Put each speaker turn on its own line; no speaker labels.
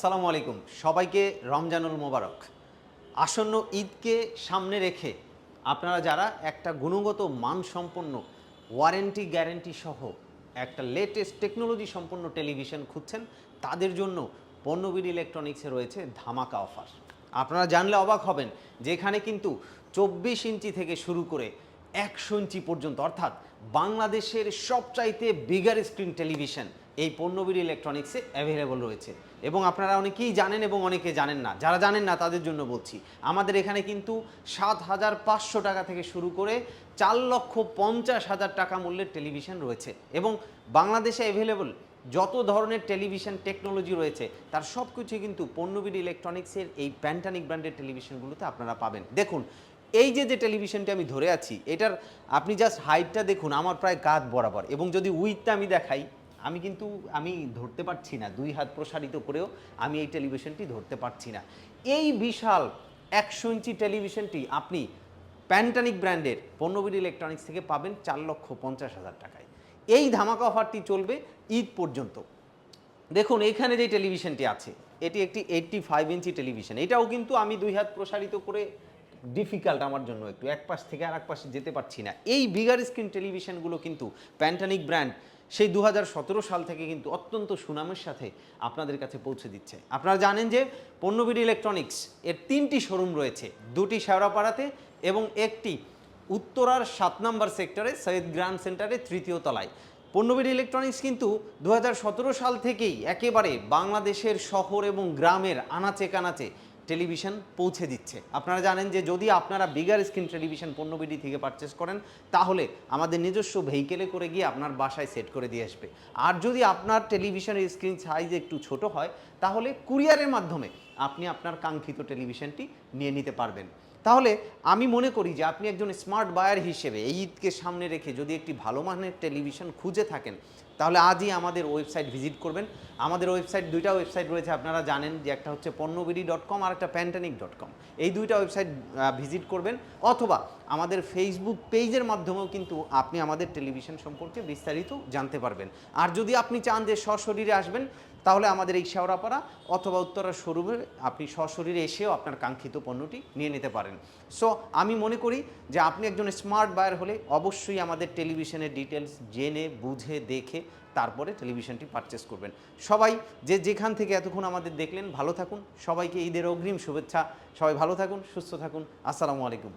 আসসালামু আলাইকুম। সবাইকে রমজানুল মোবারক। আসন্ন ঈদকে সামনে রেখে আপনারা যারা একটা গুণগত মানসম্পন্ন ওয়ারেন্টি গ্যারেন্টি সহ একটা লেটেস্ট টেকনোলজি সম্পন্ন টেলিভিশন খুঁজছেন, তাদের জন্য পণ্যবিড় ইলেকট্রনিক্সে রয়েছে ধামাকা অফার। আপনারা জানলে অবাক হবেন, যেখানে কিন্তু চব্বিশ ইঞ্চি থেকে শুরু করে একশো ইঞ্চি পর্যন্ত, অর্থাৎ বাংলাদেশের সবচাইতে বিগার স্ক্রিন টেলিভিশন এই পণ্যবিড় ইলেকট্রনিক্সে অ্যাভেলেবল রয়েছে। এবং আপনারা অনেকেই জানেন এবং অনেকে জানেন না, যারা জানেন না তাদের জন্য বলছি, আমাদের এখানে কিন্তু সাত হাজার পাঁচশো টাকা থেকে শুরু করে চার লক্ষ পঞ্চাশ হাজার টাকা মূল্যের টেলিভিশন রয়েছে। এবং বাংলাদেশে অ্যাভেলেবল যত ধরনের টেলিভিশন টেকনোলজি রয়েছে, তার সব কিছুই কিন্তু পণ্যবিড় ইলেকট্রনিক্সের এই প্যান্টানিক ব্র্যান্ডের টেলিভিশনগুলোতে আপনারা পাবেন। দেখুন এই যে যে টেলিভিশনটি আমি ধরে আছি, এটার আপনি জাস্ট হাইটটা দেখুন, আমার প্রায় কাঁধ বরাবর। এবং যদি উইথটা আমি দেখাই, আমি কিন্তু, আমি ধরতে পারছি না, দুই হাত প্রসারিত করেও আমি এই টেলিভিশনটি ধরতে পারছি না। এই বিশাল একশো ইঞ্চি টেলিভিশনটি আপনি প্যান্টানিক ব্র্যান্ডের পণ্যবিড় ইলেকট্রনিক্স থেকে পাবেন চার লক্ষ পঞ্চাশ হাজার টাকায়। এই ধামাকা অফারটি চলবে ঈদ পর্যন্ত। দেখুন, এখানে যে টেলিভিশনটি আছে, এটি একটি এইটটি ফাইভ ইঞ্চি টেলিভিশন এটাও কিন্তু আমি দুই হাত প্রসারিত করে ডিফিকাল্ট আমার জন্য একটু। এক পাশ থেকে আর এক পাশে যেতে পারছি না। এই বিগার স্ক্রিন টেলিভিশনগুলো কিন্তু প্যান্টানিক ব্র্যান্ড সেই দু হাজার সতেরো সাল থেকে কিন্তু অত্যন্ত সুনামের সাথে আপনাদের কাছে পৌঁছে দিচ্ছে। আপনারা জানেন যে পণ্যবিড়ি ইলেকট্রনিক্স এর তিনটি শোরুম রয়েছে। দুটি শেওড়াপাড়াতে এবং একটি উত্তরার সাত নম্বর সেক্টরে সৈয়দ গ্রান্ড সেন্টারে তৃতীয় তলায়। পণ্যবিড়ি ইলেকট্রনিক্স কিন্তু দু হাজার সতেরো সাল থেকেই একেবারে বাংলাদেশের শহর এবং গ্রামের আনাচে কানাচে টেলিভিশন পৌঁছে দিচ্ছে। আপনারা জানেন যে যদি আপনারা বিগার স্ক্রিন টেলিভিশন পণ্যবিডি থেকে পারচেস করেন, তাহলে আমাদের নিজস্ব ভেহিকেলে করে গিয়ে আপনার বাসায় সেট করে দিয়ে আসবে। আর যদি আপনার টেলিভিশনের স্ক্রিন সাইজ একটু ছোট হয়, তাহলে কুরিয়ারের মাধ্যমে আপনি আপনার কাঙ্ক্ষিত টেলিভিশনটি নিয়ে নিতে পারবেন। তাহলে আমি মনে করি যে আপনি একজন স্মার্ট বায়ার হিসেবে এই ঈদকে সামনে রেখে যদি একটি ভালো মানের টেলিভিশন খুঁজে থাকেন, তাহলে আজই আমাদের ওয়েবসাইট ভিজিট করবেন। আমাদের ওয়েবসাইট, দুইটা ওয়েবসাইট রয়েছে, আপনারা জানেন যে একটা হচ্ছে পণ্যবিডি ডট কম আর একটা প্যান্টানিক ডট কম। এই দুইটা ওয়েবসাইট ভিজিট করবেন। অথবা আমাদের ফেসবুক পেজের মাধ্যমেও কিন্তু আপনি আমাদের টেলিভিশন সম্পর্কে বিস্তারিত জানতে পারবেন। আর যদি আপনি চান যে সশরীরে আসবেন, তাহলে আমাদের এই শেওড়াপাড়া অথবা উত্তরা শোরুমে আপনি সশরীরে এসেও আপনার কাঙ্ক্ষিত পণ্যটি নিয়ে নিতে পারেন। সো আমি মনে করি যে আপনি একজন স্মার্ট বায়ার হলে অবশ্যই আমাদের টেলিভিশনের ডিটেলস জেনে, বুঝে, দেখে তারপরে টেলিভিশনটি পারচেস করবেন। সবাই যে যেখান থেকে এতক্ষণ আমাদের দেখলেন, ভালো থাকুন। সবাইকে ঈদের অগ্রিম শুভেচ্ছা। সবাই ভালো থাকুন, সুস্থ থাকুন। আসসালামু আলাইকুম।